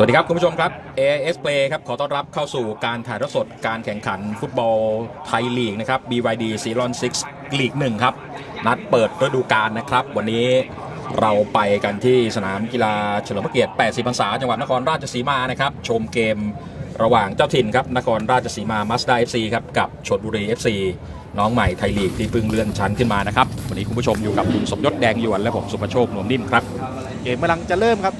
สวัสดีครับ คุณผู้ชมครับ AIS Play ครับ ขอต้อนรับเข้าสู่การถ่ายทอดสดการแข่งขันฟุตบอลไทยลีกนะครับ BYD c e r o n 6ลีก1ครับ นัดเปิดฤดูกาลนะครับ วันนี้เราไปกันที่สนามกีฬาเฉลิมพระเกียรติ 80 พรรษา จังหวัดนครราชสีมานะครับ ชมเกมระหว่างเจ้าถิ่นครับ นครราชสีมามาสด้า FC ครับ กับชลบุรี FC น้องใหม่ไทยลีกที่เพิ่งเลื่อนชั้นขึ้นมานะครับ วันนี้คุณผู้ชมอยู่กับคุณสมยศแดงหยวนและผมสุภโชคนวมนิ่มครับ เกมกำลังจะเริ่มครับ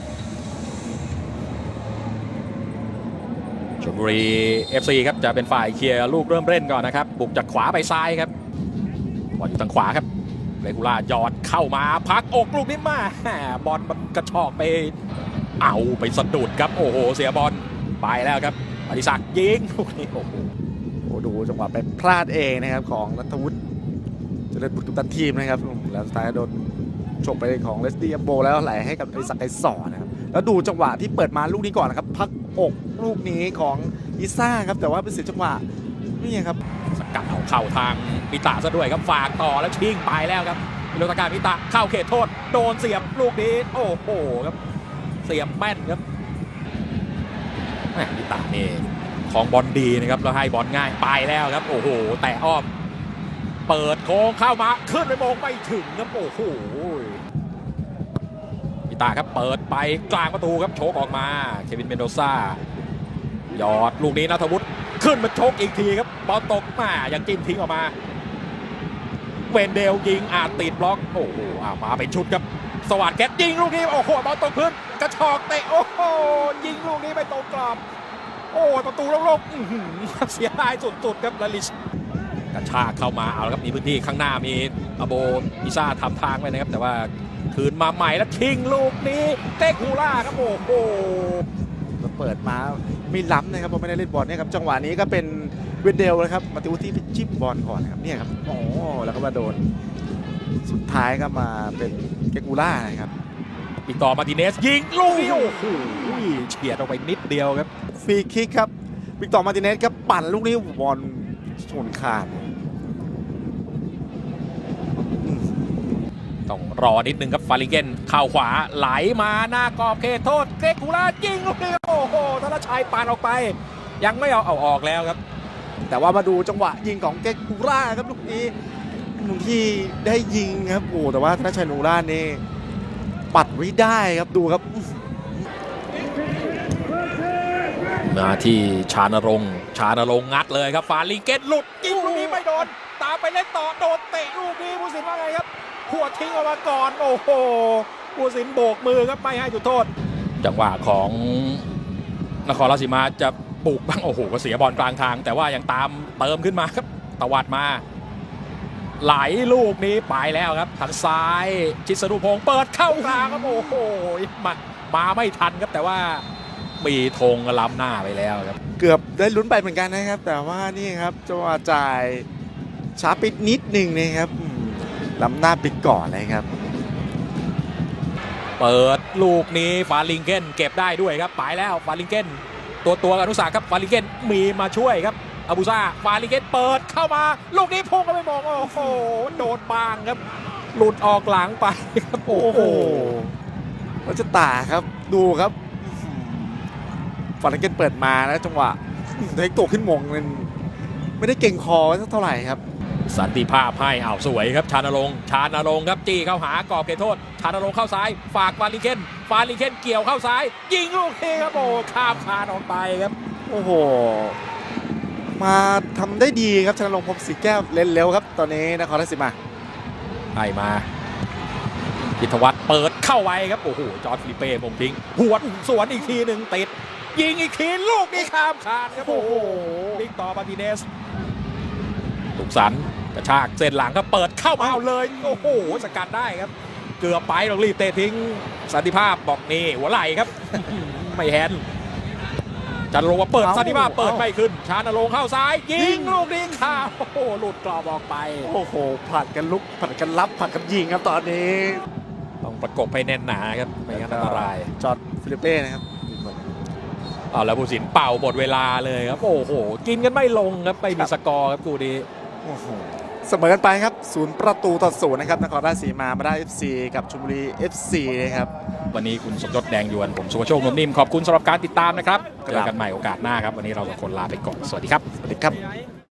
ลบุรี FC ครับจะเป็นฝ่ายเคลียร์ลูกเริ่มเล่นก่อนนะครับ บุกจากขวาไปซ้ายครับบอลอยู่ทางขวาครับเรกูล่ายอดเข้ามาพักอกลูกนี้มาบอลมันกระชอกไปเอาไปสะดุดครับ โอ้โห เสียบอลไปแล้วครับอดิศักดิ์ยิงลูกนี้โอ้โหโอ้ดูจังหวะไปพลาดเองนะครับของนัทวุฒิเจริญบุตรตันทีมนะครับแล้วสุดท้ายก็โดนฉกไปของเลสตี้อัมโบแล้วไหลให้กับไอซักไอสอนนะครับ แล้วดูจังหวะที่เปิดมาลูกนี้ก่อนนะครับ พักอกลูกนี้ของอิซ่าครับแต่ว่าเป็นเสียจังหวะนี่ครับสกัดเอาเข้าทางมิตะซะด้วยครับฝากต่อแล้วชิงไปแล้วครับมิโลตาการมิตะเข้าเขตโทษ โดนเสียบลูกนี้โอ้โหครับ เสียบแม่นครับมิตะนี่ของบอลดีนะครับแล้วให้บอลง่ายไปแล้วครับ โอ้โห แต่อ้อม เปิดโค้งเข้ามาขึ้นไปโมงไม่ถึงครับโอ้โห ตะครับเปิดไปกลางประตูครับโชกออกมา เควินเมนโดซ่าหยอดลูกนี้นัทวุฒิขึ้นมาโชกอีกทีครับบอลตกมายังจิ้มทิ้งออกมาเวนเดลยิงอาจติดบล็อกโอ้โหอามาเป็นชุดครับสวัสดแกยิงลูกนี้โอ้โหบอลตกพื้นกระชอกเตะโอ้โหยิงลูกนี้ไม่ตรงกรอบโอ้ประตูโล่งๆเสียดายสุดๆครับลาลิช กระชากเข้ามาเอาแล้วครับมีพื้นที่ข้างหน้ามีอโบอิซ่าทำทางไว้นะครับ แต่ว่าคืนมาใหม่แล้วชิงลูกนี้ เตะคูล่าครับโอ้โหก็เปิดมาไม่ล้ำนะครับเพราะไม่ได้เล่นบอลเนี่ยครับจังหวะนี้ก็เป็นเวนเดลนะครับมาติวุฒิไปจิ้มบอลก่อนนะครับเนี่ยครับโอ้แล้วก็มาโดน สุดท้ายก็มาเป็นเกกูล่านะครับอีกต่อมาร์ติเนสยิงลูกนี้โอ้โหเฉียดออกไปนิดเดียวครับฟรีคิกครับวิกตอร์มาร์ติเนสครับปั่นลูกนี้บอล ชนขาดต้องรอนิดนึงครับฟาริเกนเข้าขวาไหลมาหน้ากรอบเขตโทษเกรกูล่ายิงลูกนี้โอ้โหธนชัยปานออกไป ยังไม่เอาเอาออกแล้วครับ แต่ว่ามาดูจังหวะยิงของเกกูล่าครับลูกนี้ลูกที่ได้ยิงครับโอ้แต่ว่าธนชัยนูร่านี่ปัดไว้ได้ครับดูครับ มาที่ชานรงค์ชานรงค์งัดเลยครับฟาริเกนหลุดยิงลูกนี้ไม่โดน ตามไปเล่นต่อโดนเตะลูกนี้ผู้สินว่าไงครับหัวดทิ้งออกมาก่อนโอ้โหผู้สินโบกมือครับไม่ให้จุดโทษ จังหวะของนครราชสีมาจะบุกบ้างโอ้โหก็เสียบอลกลางทาง แต่ว่ายังตามเติมขึ้นมาครับตวัดมา ไหลลูกนี้ไปแล้วครับทางซ้ายชิสรุพงศ์เปิดเข้ากลางครับโอ้โหมามาไม่ทันครับแต่ว่า มีธงล้ำหน้าไปแล้วครับ เกือบได้ลุ้นไปเหมือนกันนะครับ แต่ว่านี่ครับจังหวะจ่ายช้าปิดนิดหนึ่งนะครับอืมล้ำหน้าปิดก่อนเลยครับ เปิดลูกนี้ฟาลิงเกนเก็บได้ด้วยครับไปแล้วฟาลิงเกนตัวตัวอนุสาครับฟาลิงเกนมีมาช่วยครับอาบูซ่าฟาลิงเกนเปิดเข้ามา ลูกนี้พุ่งก็ไม่มองโอ้โหโดนบางครับ หลุดออกหลังไปครับโอ้โอ้โหโหวัชตาครับดูครับ ฟาร์เกนเปิดมาแล้วจังหวะเทคตัวขึ้นมงมันไม่ได้เก่งคอสักเท่าไหร่ครับ สันติภาพให้อ้าวสวยครับชานรงค์ชานรงค์ครับจี้เข้าหากรอบเขตโทษ ชานรงค์เข้าซ้าย ฝากฟาลิงเกนฟาลิงเกนเกี่ยวเข้าซ้าย ยิงลูกนี้ครับโอ้ข้ามคานออกไปครับ โอ้โห มาทำได้ดีครับชนรงค์พรหมศรีแก้วเล่นเร็วครับ ตอนนี้นครราชสีมาให้มาพิทวัฒน์เปิดเข้าไว้ครับโอ้โหจอร์ดฟลิเป้มงทิ้งหัวดสวนอีกทีหนึ่งติด ยิงอีกทีลูกนี้ข้ามคานครับโอ้โหวิกตอร์มาร์ติเนสถูกสันกระชากเส้นหลังครับเปิดเข้ามาเอาเลยโอ้โหสกัดได้ครับ เกือบไปต้องรีบเตะทิ้งสันติภาพบอกนี่หัวไหล่ครับ ไม่แฮนด์จันโรงว่าเปิดเอ้าสันติภาพเปิดเอ้าไม่ขึ้น ชานโรงเข้าซ้าย ยิยิงงลูกนี้ข้ามโอ้โหหลุดกรอบออกไป โอ้โหผัดกันลุกผัดกันรับผัดกันยิงครับตอนนี้ ต้องประกบให้แน่นหนาครับไม่งั้นอันตรายจอร์ดฟิลิปเป้นะครับ เอาแล้วผู้สินเป่าหมดเวลาเลยครับ โอ้โห กินกันไม่ลงครับไม่มีสกอร์ครับกูดีโอ้โหเสมอกันไปครับศูนย์ประตูต่อศูนย์นะครับนครราชสีมามาได้ FC กับชลบุรี FC นะครับ วันนี้คุณสมยศแดงยวน ผมสุภโชคนุ่มนิ่ม ขอบคุณสำหรับการติดตามนะครับ ครับ เจอกันใหม่โอกาสหน้าครับ วันนี้เราสองคนลาไปก่อน สวัสดีครับ สวัสดีครับ